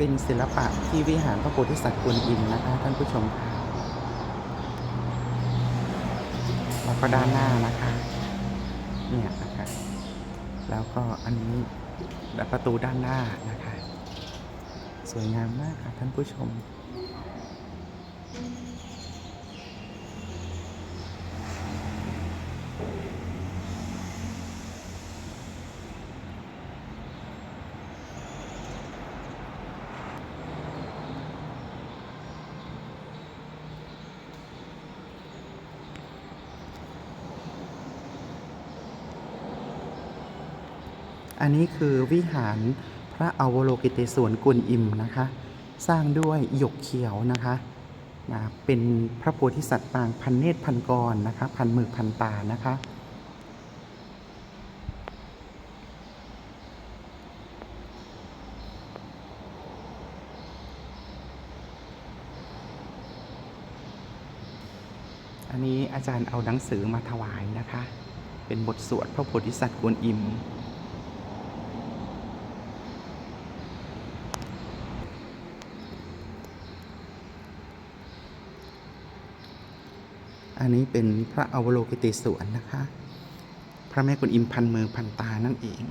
เป็นศิลปะที่วิหารพระโพธิสัตว์กวนอิมนะคะท่านผู้ชมค่ะแล้วก็ด้านหน้านะคะเนี่ยนะคะแล้วก็อันนี้และประตูด้านหน้านะคะ สวยงามมากค่ะท่านผู้ชม อันนี้คือวิหารพระอวโลกิเตศวรกุลอิมนะคะ สร้างด้วยหยกเขียวนะคะนะเป็นพระโพธิสัตว์ปางพันเนตรพันกรนะคะ พันมือพันตานะคะอันนี้อาจารย์เอาหนังสือมาถวายนะคะ เป็นบทสวดพระโพธิสัตว์กวนอิม อันนี้เป็นพระอวโลกิเตศวรนะคะ พระแม่กุนอิมพันมือพันตานั่นเอง